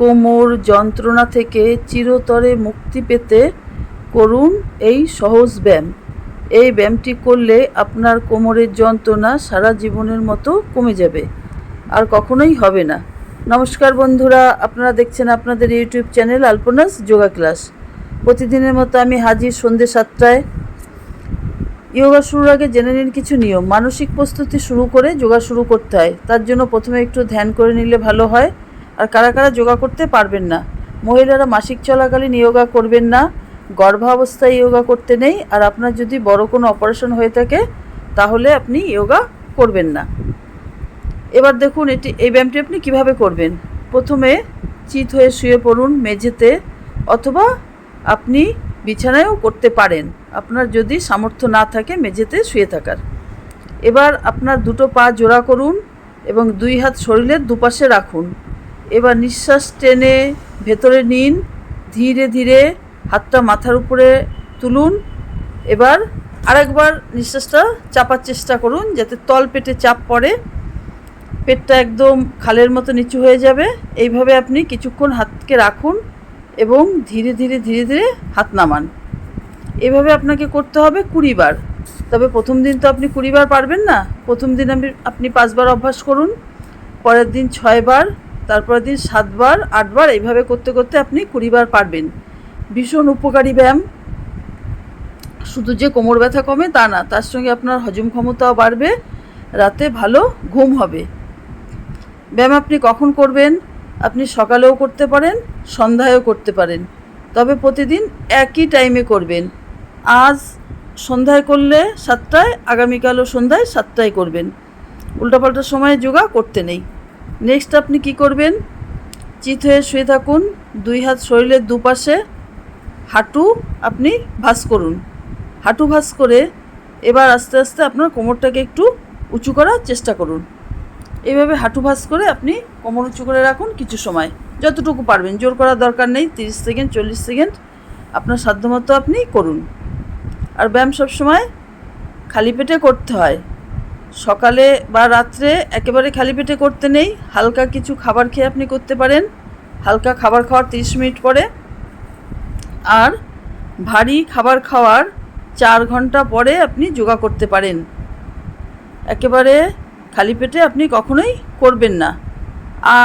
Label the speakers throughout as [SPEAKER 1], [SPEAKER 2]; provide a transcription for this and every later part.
[SPEAKER 1] কোমর যন্ত্রণা থেকে চিরতরে মুক্তি পেতে করুন এই সহজ ব্যায়াম। এই ব্যায়ামটি করলে আপনার কোমরের যন্ত্রণা সারা জীবনের মতো কমে যাবে, আর কখনোই হবে না। নমস্কার বন্ধুরা, আপনারা দেখছেন আপনাদের YouTube channel Alpana's yoga class. প্রতিদিনের মতো আমি হাজির সন্ধ্যে সাতটায়। যোগা শুরুর আগে জেনে নিন কিছু নিয়ম। মানসিক প্রস্তুতি শুরু করে যোগা শুরু করতে হয়। তার জন্য প্রথমে একটু ধ্যান করে নিলে ভালো হয়। আর কারা কারা যোগা করতে পারবেন না? মহিলারা মাসিক চলাকালীন ইয়োগা করবেন না, গর্ভাবস্থায় ইয়োগা করতে নেই, আর আপনার যদি বড় কোনো অপারেশন হয়ে থাকে, তাহলে আপনি ইয়োগা করবেন না। এবার দেখুন এটি, এই ব্যায়ামটি আপনি কীভাবে করবেন? প্রথমে চিত হয়ে শুয়ে পড়ুন মেঝেতে, অথবা আপনি বিছানায়ও করতে পারেন। আপনার যদি সামর্থ্য না থাকে মেঝেতে শুয়ে থাকার। এবার আপনার দুটো পা জোড়া করুন এবং দুই হাত শরীরের দুপাশে রাখুন। এবার নিঃশ্বাস টেনে ভেতরে নিন, ধীরে ধীরে হাতটা মাথার উপরে তুলুন। এবার আরেকবার নিঃশ্বাসটা চাপার চেষ্টা করুন, যাতে তল পেটে চাপ পড়ে। পেটটা একদম খালের মতো নিচু হয়ে যাবে। এইভাবে আপনি কিছুক্ষণ হাতকে রাখুন এবং ধীরে ধীরে ধীরে ধীরে হাত নামান। এভাবে আপনাকে করতে হবে কুড়ি বার তবে প্রথম দিন তো আপনি কুড়ি বার পারবেন না। প্রথম দিন আপনি আপনি পাঁচবার অভ্যাস করুন। পরের দিন ছয়বার তারপরের দিন সাতবার, আটবার এইভাবে করতে করতে আপনি কুড়ি বার পারবেন। ভীষণ উপকারী ব্যায়াম। শুধু যে কোমর ব্যথা কমে তা না, তার সঙ্গে আপনার হজম ক্ষমতাও বাড়বে, রাতে ভালো ঘুম হবে। ব্যায়াম আপনি কখন করবেন? আপনি সকালেও করতে পারেন, সন্ধ্যায়ও করতে পারেন। তবে প্রতিদিন একই টাইমে করবেন। আজ সন্ধ্যায় করলে সাতটায়, আগামীকালও সন্ধ্যায় সাতটায় করবেন। উল্টাপাল্টা সময়ে যোগা করতে নেই। নেক্সট আপনি কি করবেন? চিত হয়ে শুয়ে থাকুন, দুই হাত শরীরের দুপাশে হাঁটু আপনি ভাঁজ করুন। হাঁটু ভাঁজ করে এবার আস্তে আস্তে আপনার কোমরটাকে একটু উঁচু করার চেষ্টা করুন। এইভাবে হাঁটু ভাঁজ করে আপনি কোমর উঁচু করে রাখুন কিছু সময়, যতটুকু পারবেন। জোর করার দরকার নেই, তিরিশ সেকেন্ড, চল্লিশ সেকেন্ড আপনার সাধ্যমতো আপনি করুন। আর ব্যায়াম সবসময় খালি পেটে করতে হয়। সকালে বা রাত্রে একেবারে খালি পেটে করতে নেই। হালকা কিছু খাবার খেয়ে আপনি করতে পারেন। হালকা খাবার খাওয়ার তিরিশ মিনিট পরে। আর ভারী খাবার খাওয়ার চার ঘণ্টা পরে আপনি যোগা করতে পারেন। একেবারে খালি পেটে আপনি কখনোই করবেন না।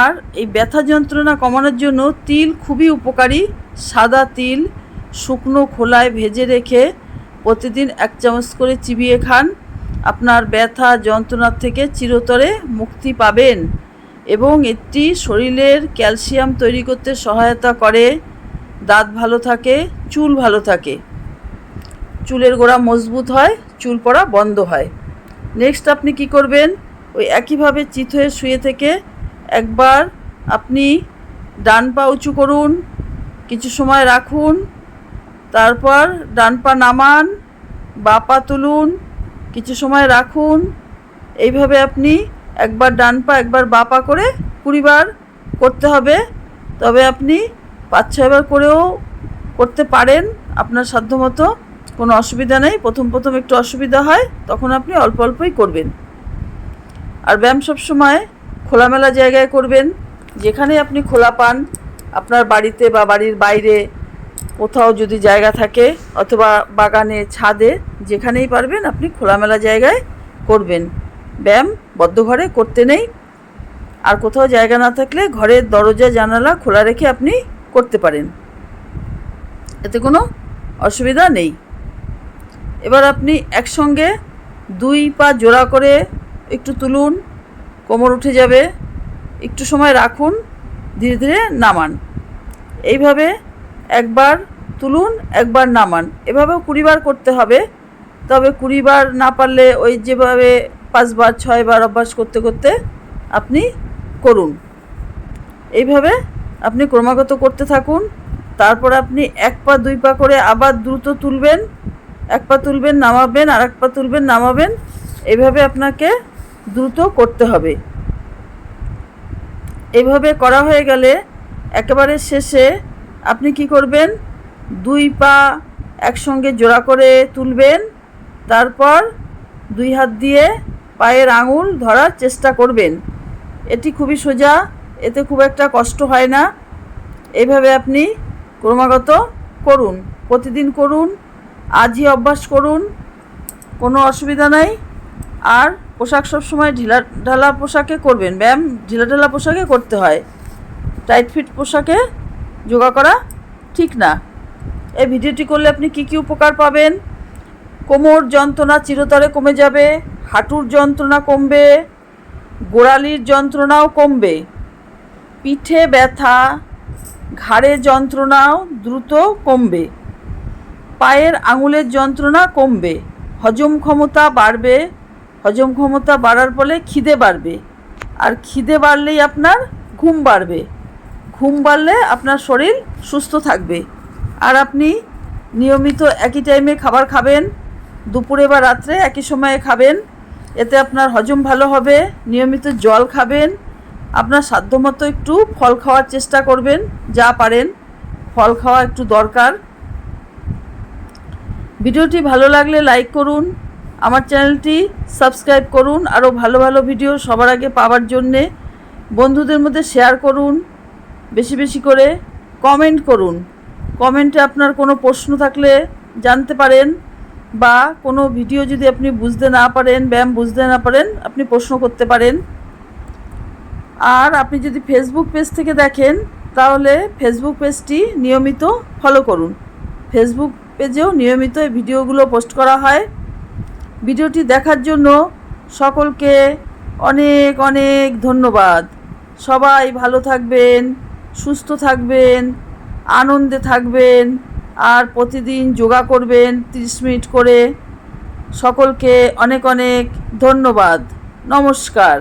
[SPEAKER 1] আর এই ব্যথা যন্ত্রণা কমানোর জন্য তিল খুবই উপকারী। সাদা তিল শুকনো খোলায় ভেজে রেখে প্রতিদিন এক চামচ করে চিবিয়ে খান। আপনার ব্যথা যন্ত্রণার থেকে চিরতরে মুক্তি পাবেন এবং এটি শরীরের ক্যালসিয়াম তৈরি করতে সহায়তা করে। দাঁত ভালো থাকে, চুল ভালো থাকে। চুলের গোড়া মজবুত হয়, চুল পড়া বন্ধ হয়। নেক্সট আপনি কি করবেন? ওই একইভাবে চিত হয়ে শুয়ে থেকে একবার আপনি ডান পা উঁচু করুন, কিছু সময় রাখুন, তারপর ডান পা নামান, বা পা তুলুন কিছু সময় রাখুন। এইভাবে আপনি একবার ডান পা, একবার বা পা করে কুড়িবার করতে হবে। তবে আপনি পাঁচ, ছয়বার করেও করতে পারেন। আপনার সাধ্যমতো কোনো অসুবিধা নেই। প্রথম প্রথম একটু অসুবিধা হয়, তখন আপনি অল্প, অল্পই করবেন। আর ব্যায়াম সবসময় খোলামেলা জায়গায় করবেন। যেখানে আপনি খোলা পান, আপনার বাড়িতে বা বাড়ির বাইরে কোথাও যদি জায়গা থাকে অথবা বাগানে ছাদে, যেখানেই পারবেন আপনি খোলামেলা জায়গায় করবেন। ব্যায়াম বদ্ধ ঘরে করতে নেই। আর কোথাও জায়গা না থাকলে ঘরের দরজা, জানালা খোলা রেখে আপনি করতে পারেন। এতে কোনো অসুবিধা নেই। এবার আপনি একসঙ্গে দুই পা জোড়া করে একটু তুলুন, কোমর উঠে যাবে, একটু সময় রাখুন, ধীরে ধীরে নামান। এইভাবে একবার তুলুন, একবার নামান। এভাবেও কুড়িবার করতে হবে, তবে কুড়িবার না পারলে ওই যেভাবে পাঁচবার, ছয়বার অভ্যাস করতে করতে আপনি করুন। এইভাবে আপনি ক্রমাগত করতে থাকুন। তারপর আপনি এক পা, দুই পা করে আবার দ্রুত তুলবেন, এক পা তুলবেন, নামাবেন আর এক পা তুলবেন, নামাবেন। এভাবে আপনাকে দ্রুত করতে হবে। এভাবে করা হয়ে গেলে একেবারে শেষে আপনি কি করবেন? দুই পা একসঙ্গে জোড়া করে তুলবেন, তারপর দুই হাত দিয়ে পায়ের আঙুল ধরার চেষ্টা করবেন। এটি খুবই সোজা, এতে খুব একটা কষ্ট হয় না। এভাবে আপনি ক্রমাগত করুন, প্রতিদিন করুন, আজই অভ্যাস করুন, কোনো অসুবিধা নাই। আর পোশাক সবসময় ঢিলা ঢালা পোশাকে করবেন, ব্যায়াম ঢিলা ঢালা পোশাকে করতে হয়। টাইট ফিট পোশাকে যোগা করা ঠিক না। এই ভিডিওটি করলে আপনি কি কি উপকার পাবেন? কোমর যন্ত্রণা চিরতরে কমে যাবে, হাঁটুর যন্ত্রণা কমবে, গোড়ালির যন্ত্রণাও কমবে, পিঠে ব্যথা, ঘাড়ে যন্ত্রণাও দ্রুত কমবে, পায়ের আঙুলের যন্ত্রণা কমবে, হজম ক্ষমতা বাড়বে, হজম ক্ষমতা বাড়ার ফলে খিদে বাড়বে, আর খিদে বাড়লেই আপনার ঘুম বাড়বে, ঘুম বাড়লে আপনার শরীর সুস্থ থাকবে। আর আপনি নিয়মিত একই টাইমে খাবার খাবেন, দুপুরে বা রাত্রে একই সময়ে খাবেন, এতে আপনার হজম ভালো হবে, নিয়মিত জল খাবেন, আপনার সাধ্যমতো একটু ফল খাওয়ার চেষ্টা করবেন, যা পারেন, ফল খাওয়া একটু দরকার। ভিডিওটি ভালো লাগলে লাইক করুন, আমার চ্যানেলটি সাবস্ক্রাইব করুন, আরও ভালো ভালো ভিডিও সবার আগে পাওয়ার জন্যে বন্ধুদের মধ্যে শেয়ার করুন, বেশি বেশি করে কমেন্ট করুন। কমেন্টে আপনার কোনো প্রশ্ন থাকলে জানতে পারেন বা কোনো ভিডিও যদি আপনি বুঝতে না পারেন, ব্যায়াম বুঝতে না পারেন, আপনি প্রশ্ন করতে পারেন। আর আপনি যদি ফেসবুক পেজ থেকে দেখেন, তাহলে ফেসবুক পেজটি নিয়মিত ফলো করুন। ফেসবুক পেজেও নিয়মিত এই ভিডিওগুলো পোস্ট করা হয়। ভিডিওটি দেখার জন্য সকলকে অনেক অনেক ধন্যবাদ। সবাই ভালো থাকবেন, সুস্থ থাকবেন। আনন্দে থাকবেন আর প্রতিদিন যোগা করবেন তিরিশ মিনিট করে। সকলকে অনেক অনেক ধন্যবাদ। নমস্কার।